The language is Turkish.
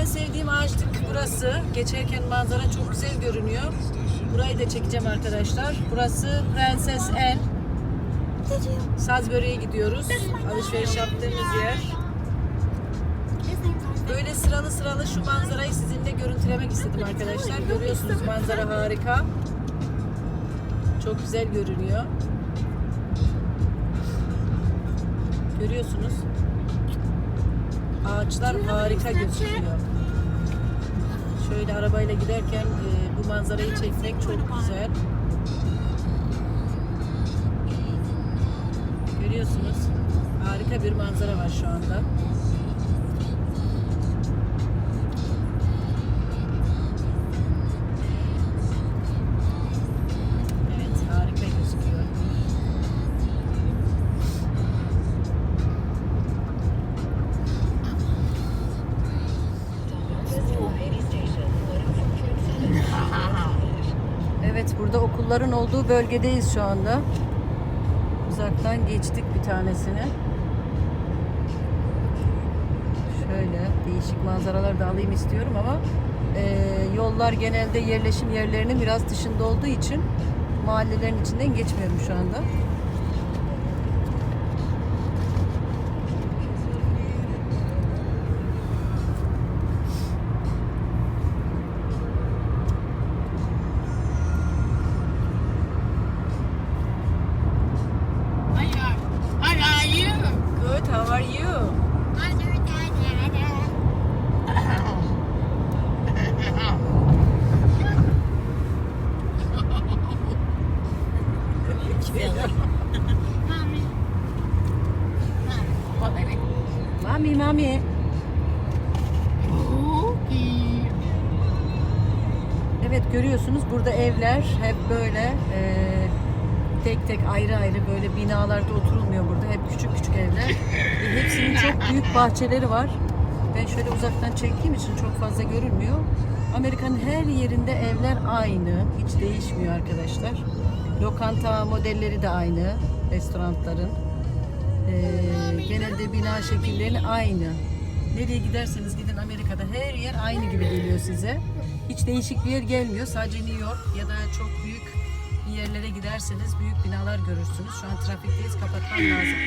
En sevdiğim ağaçlık burası. Geçerken manzara çok güzel görünüyor. Burayı da çekeceğim arkadaşlar. Burası Prenses Anne. Salisbury'e gidiyoruz. Alışveriş yaptığımız yer. Böyle sıralı sıralı şu manzarayı sizinle görüntülemek istedim arkadaşlar. Görüyorsunuz manzara harika. Çok güzel görünüyor. Görüyorsunuz. Ağaçlar harika gözüküyor. Şöyle arabayla giderken e, bu manzarayı çekmek çok güzel. Görüyorsunuz. Harika bir manzara var şu anda. Evet, burada okulların olduğu bölgedeyiz şu anda. Uzaktan geçtik bir tanesini. Şöyle değişik manzaralar da alayım istiyorum ama eee, yollar genelde yerleşim yerlerinin biraz dışında olduğu için mahallelerin içinden geçmiyorum şu anda. Baby? Mami, mami. Okay. Evet görüyorsunuz burada evler hep böyle eee, tek tek ayrı ayrı böyle binalarda oturulmuyor burada. Hep küçük küçük evler. Ve hepsinin çok büyük bahçeleri var. Ben şöyle uzaktan çektiğim için çok fazla görünmüyor. Amerika'nın her yerinde evler aynı. Hiç değişmiyor arkadaşlar. Lokanta modelleri de aynı. Restoranların. Eee, genelde bina şekilleri aynı. Nereye giderseniz gidin Amerika'da her yer aynı gibi geliyor size. Hiç değişik bir yer gelmiyor. Sadece New York ya da çok büyük yerlere giderseniz büyük binalar görürsünüz. Şu an trafikteyiz kapatmam lazım.